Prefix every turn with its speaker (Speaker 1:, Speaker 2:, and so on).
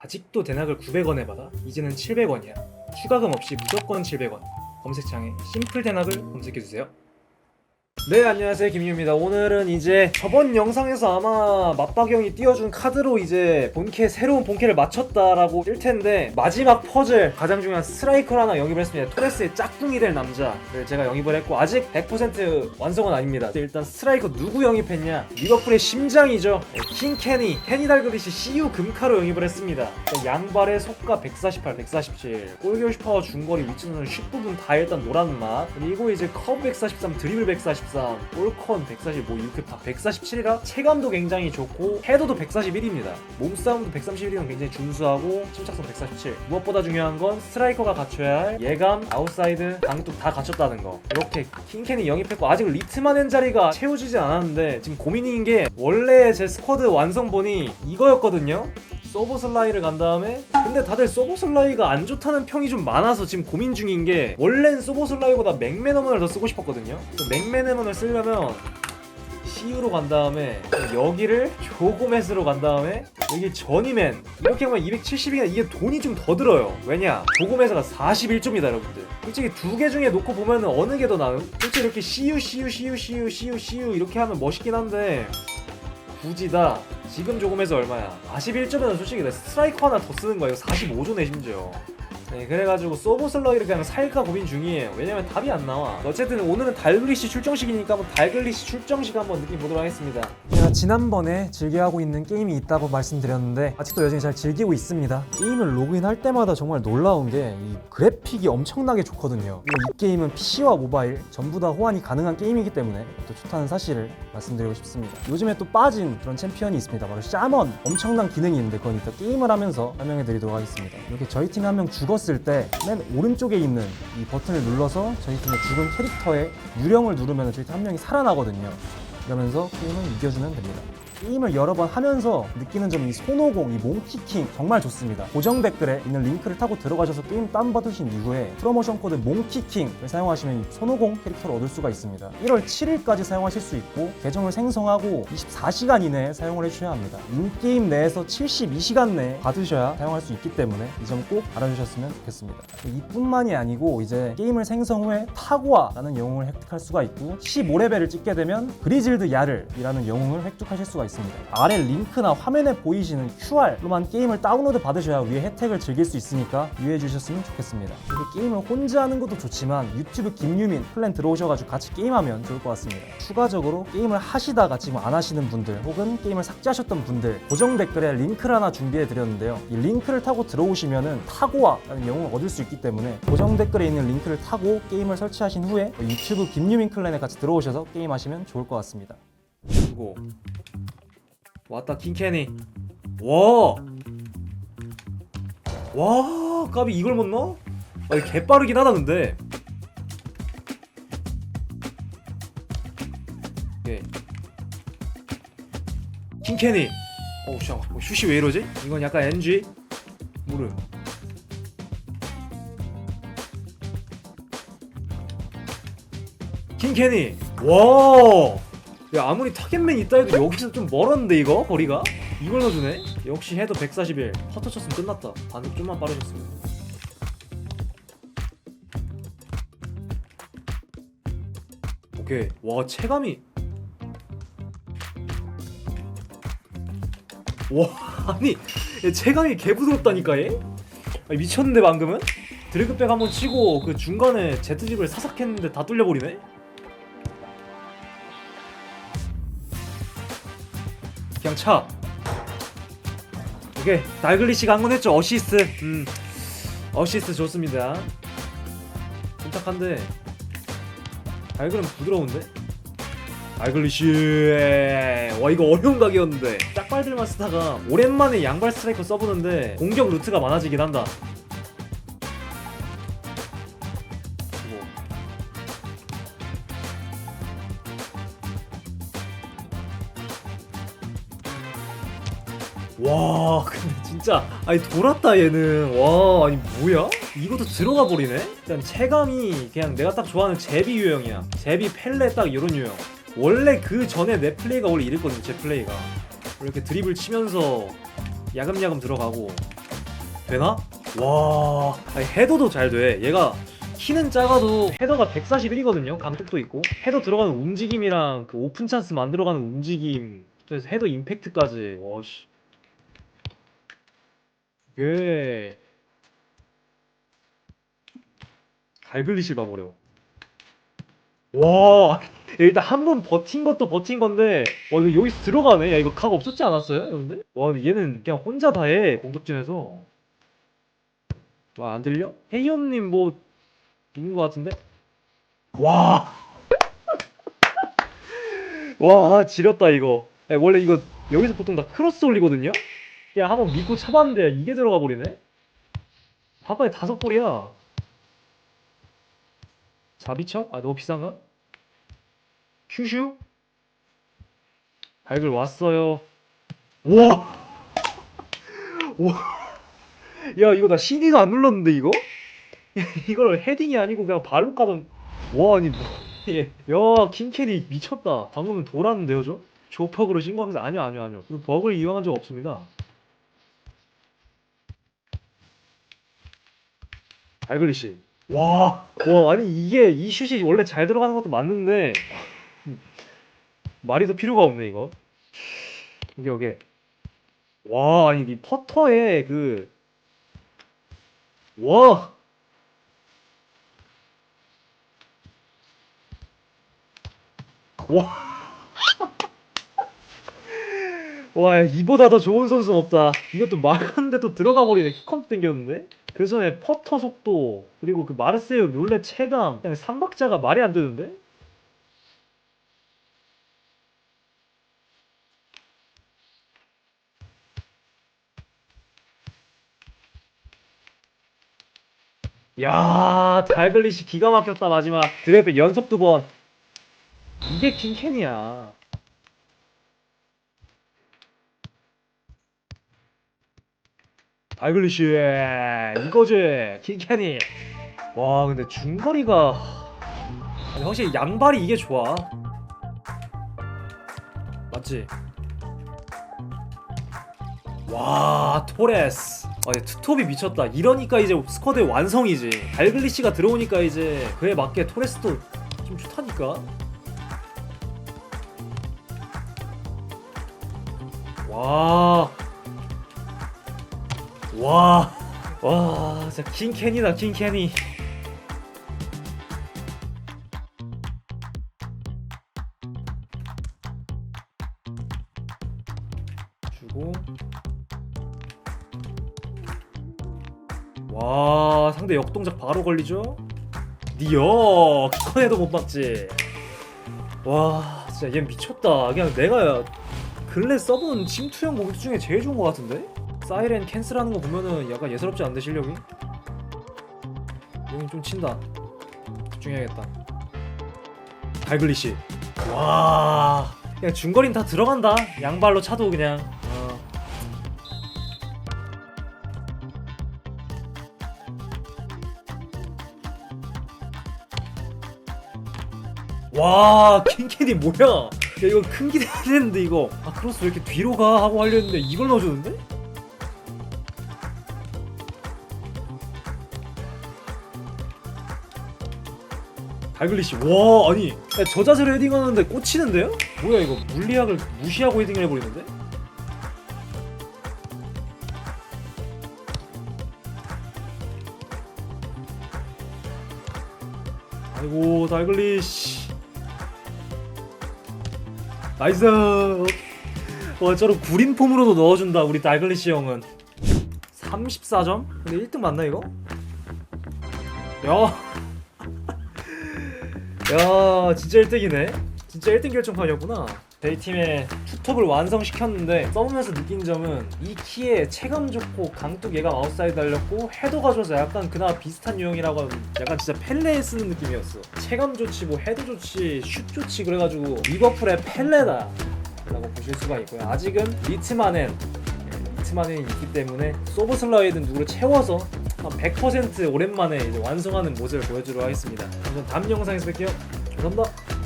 Speaker 1: 아직도 대낙을 900원에 받아? 이제는 700원이야. 추가금 없이 무조건 700원. 검색창에 심플 대낙을 검색해주세요. 네 안녕하세요. 김유입니다. 오늘은 이제 저번 영상에서 아마 맞박형이 띄워준 카드로 이제 본캐 새로운 본캐를 맞췄다라고 뜰 텐데 마지막 퍼즐 가장 중요한 스트라이커를 하나 영입을 했습니다. 토레스의 짝꿍이 될 남자를 제가 영입을 했고 아직 100% 완성은 아닙니다. 일단 스트라이커 누구 영입했냐? 리버풀의 심장이죠. 네, 킹캐니 케니 달 그리시 CU 금카로 영입을 했습니다. 양발의 속가 148, 147 골결 슈퍼 중거리 위치는 슛 부분 다 일단 노란 맛. 그리고 이제 커브 143 드리블 143 볼컨 145 이렇게 다 147이라 체감도 굉장히 좋고 헤더도 141입니다. 몸싸움도 131이면 굉장히 준수하고 침착성 147 무엇보다 중요한 건 스트라이커가 갖춰야 할 예감 아웃사이드 강뚝 다 갖췄다는 거. 이렇게 킹캔이 영입했고 아직 리트만 한 자리가 채워지지 않았는데 지금 고민인 게 원래 제 스쿼드 완성본이 이거였거든요 소보슬라이를 간 다음에 근데 다들 소보슬라이가 안 좋다는 평이 좀 많아서 지금 고민 중인 게 원래는 소보슬라이보다 맥메너먼을 더 쓰고 싶었거든요. 맥메너먼을 쓰려면 CU로 간 다음에 여기를 조고메스로 간 다음에 여기 전이맨. 이렇게 하면 270이나 이게 돈이 좀 더 들어요. 왜냐? 조고메스가 41점이다 여러분들. 솔직히 두 개 중에 놓고 보면 어느 게 더 나은? 솔직히 이렇게 CU CU CU CU CU CU 이렇게 하면 멋있긴 한데 굳이 다. 지금 조금해서 얼마야? 41점에는 솔직히 내 스트라이커 하나 더 쓰는 거야. 이거 45조네 심지어. 네 그래가지고 소보슬러기를 그냥 살까 고민 중이에요. 왜냐면 답이 안 나와. 어쨌든 오늘은 달글리시 출정식이니까 한번 달글리시 출정식 한번 느낌 보도록 하겠습니다
Speaker 2: 제가 지난번에 즐겨하고 있는 게임이 있다고 말씀드렸는데 아직도 여전히 잘 즐기고 있습니다. 게임을 로그인할 때마다 정말 놀라운 게 이 그래픽이 엄청나게 좋거든요. 이 게임은 PC와 모바일 전부 다 호환이 가능한 게임이기 때문에 또 좋다는 사실을 말씀드리고 싶습니다. 요즘에 또 빠진 그런 챔피언이 있습니다. 바로 샤먼. 엄청난 기능이 있는데 그건 이따 게임을 하면서 설명해 드리도록 하겠습니다. 이렇게 저희 팀에 한 명 죽었을 때 맨 오른쪽에 있는 이 버튼을 눌러서 저희 팀의 죽은 캐릭터의 유령을 누르면 저희 팀 한 명이 살아나거든요 이러면서 게임을 이겨주면 됩니다. 게임을 여러 번 하면서 느끼는 점 이 손오공, 이 몽키킹 정말 좋습니다. 고정 댓글에 있는 링크를 타고 들어가셔서 게임 다운받으신 이후에 프로모션 코드 몽키킹을 사용하시면 이 손오공 캐릭터를 얻을 수가 있습니다. 1월 7일까지 사용하실 수 있고 계정을 생성하고 24시간 이내에 사용을 해주셔야 합니다. 인게임 내에서 72시간 내에 받으셔야 사용할 수 있기 때문에 이 점 꼭 알아주셨으면 좋겠습니다. 이뿐만이 아니고 이제 게임을 생성 후에 타고아라는 영웅을 획득할 수가 있고 15레벨을 찍게 되면 그리즐드 야를이라는 영웅을 획득하실 수가 있습니다. 아래 링크나 화면에 보이시는 QR로만 게임을 다운로드 받으셔야 위에 혜택을 즐길 수 있으니까 유의해 주셨으면 좋겠습니다. 이렇게 게임을 혼자 하는 것도 좋지만 유튜브 김유민 플랜 들어오셔가지고 같이 게임하면 좋을 것 같습니다. 추가적으로 게임을 하시다가 지금 안 하시는 분들 혹은 게임을 삭제하셨던 분들 고정 댓글에 링크를 하나 준비해 드렸는데요. 이 링크를 타고 들어오시면은 타고와라는 영웅을 얻을 수 있기 때문에 고정 댓글에 있는 링크를 타고 게임을 설치하신 후에 유튜브 김유민 클랜에 같이 들어오셔서 게임하시면 좋을 것 같습니다.
Speaker 1: 그리고 왔다 킹캐니 와! 와 까비 이걸 못 넣어? 아 이거 개빠르긴 하다 근데 오케이 킹캐니 어우 씨, 어, 슛이 왜 이러지? 이건 약간 NG? 모름 킹캐니 와! 야 아무리 타겟맨 있다 해도 여기서 좀 멀었는데 이거? 거리가? 이걸 넣어주네? 역시 헤더 141 퍼터 쳤으면 끝났다. 반응 좀만 빠르셨으면. 오케이. 와 체감이. 와 아니 얘 체감이 개부드럽다니까 얘? 아니, 미쳤는데 방금은? 드래그백 한번 치고 그 중간에 제트집을 사삭 했는데 다 뚫려버리네 그냥 차. 오케이 달글리시가 한 건 했죠 어시스트. 음 어시스트 좋습니다. 침착한데 달글은 부드러운데. 달글리시 와 이거 어려운 각이었는데 짝발들만 쓰다가 오랜만에 양발 스트라이커 써보는데 공격 루트가 많아지긴 한다. 와 근데 진짜 아니 돌았다 얘는. 와 아니 뭐야? 이것도 들어가 버리네? 일단 체감이 그냥 내가 딱 좋아하는 제비 유형이야. 제비 펠레 딱 이런 유형. 원래 그 전에 내 플레이가 원래 이랬거든 제 플레이가. 이렇게 드립을 치면서 야금야금 들어가고. 되나? 와 아니, 헤더도 잘 돼. 얘가 키는 작아도 헤더가 141이거든요. 강속도 있고. 헤더 들어가는 움직임이랑 그 오픈 찬스 만들어가는 움직임 그래서 헤더 임팩트까지. 와씨 이게 갈글리실 봐버려. 와 일단 한 번 버틴 것도 버틴 건데 와 이거 여기서 들어가네. 야 이거 각 없었지 않았어요, 여러분들? 와 근데 얘는 그냥 혼자 다 해 공격진에서. 와 안 들려? 헤이엄님 뭐 있는 것 같은데? 와. 와 지렸다 이거. 야, 원래 이거 여기서 보통 다 크로스 올리거든요. 야 한번 믿고 쳐봤는데 이게 들어가 버리네. 한번에 다섯 볼이야. 자비쳐? 아 너무 비싼가? 슈슈? 발글 왔어요. 와. 와. 야 이거 나 CD도 안 눌렀는데 이거? 이걸 헤딩이 아니고 그냥 발로 까던. 와 아니 뭐. 예. 야 킹캐리 미쳤다. 방금은 돌았는데요 저? 조퍼그로 신고하면서 아니요 아니요 아니요. 이거 버그를 이용한 적 없습니다. 발글리시. 와. 와 아니 이게 이 슛이 원래 잘 들어가는 것도 맞는데 말이 더 필요가 없네 이거. 이게 이게. 와 아니 이 퍼터의 그 와. 와. 와, 이보다 더 좋은 선수는 없다. 이것도 막았는데도 들어가 버리네. 키컨 땡겼는데? 그 전에 퍼터 속도, 그리고 그 마르세유 룰렛 체감, 그냥 삼박자가 말이 안 되는데? 야, 달글리시 기가 막혔다 마지막 드래프 연속 두 번. 이게 킹캔이야. 달글리시 이거지 킹캔이. 와, 근데 중거리가 아니, 확실히 양발이 이게 좋아. 맞지? 와 토레스 아 투톱이 미쳤다 이러니까 이제 스쿼드의 완성이지 달글리시가 들어오니까 이제 그에 맞게 토레스도 좀 좋다니까 와 와, 와, 진짜 킹캔이다, 킹캔이. 주고. 와, 상대 역동작 바로 걸리죠? 니어, 키컨에도 못 막지. 와, 진짜 얘 미쳤다. 그냥 내가 근래 써본 침투형 공격 중에 제일 좋은 것 같은데? 사이렌 캔슬하는 거 보면은 약간 예사롭지 않은데 실력이? 여긴 좀 친다. 집중해야겠다. 발글리시. 와, 그냥 중거리는 다 들어간다. 양발로 차도 그냥. 어. 와, 킹캐디 뭐야? 야 이거 큰 기대 안 했는데 이거. 아 크로스 왜 이렇게 뒤로 가 하고 하려 했는데 이걸 넣어주는데? 발글리시 와 아니 야, 저 자세로 헤딩하는데 꽂히는데요? 뭐야 이거 물리학을 무시하고 헤딩을 해버리는데? 아이고 달글리시 나이스 와 저런 구린 폼으로도 넣어준다 우리 달글리시 형은 34점? 근데 1등 맞나 이거? 야 야 진짜 1등이네. 진짜 1등 결정판이었구나. 저희 팀의 투톱을 완성시켰는데 써보면서 느낀 점은 이 키에 체감 좋고 강뚝 얘가 마우스사이드 달렸고 헤더가 좋아서 약간 그나마 비슷한 유형이라고 하면 약간 진짜 펠레에 쓰는 느낌이었어. 체감 좋지 뭐 헤더 좋지 슛 좋지 그래가지고 리버풀의 펠레다 라고 보실 수가 있고요. 아직은 리트마넨 리트마넨이 있기 때문에 소브슬라이든 누구를 채워서 한 100% 오랜만에 이제 완성하는 모습을 보여주도록 하겠습니다. 그럼 다음 영상에서 뵐게요. 감사합니다.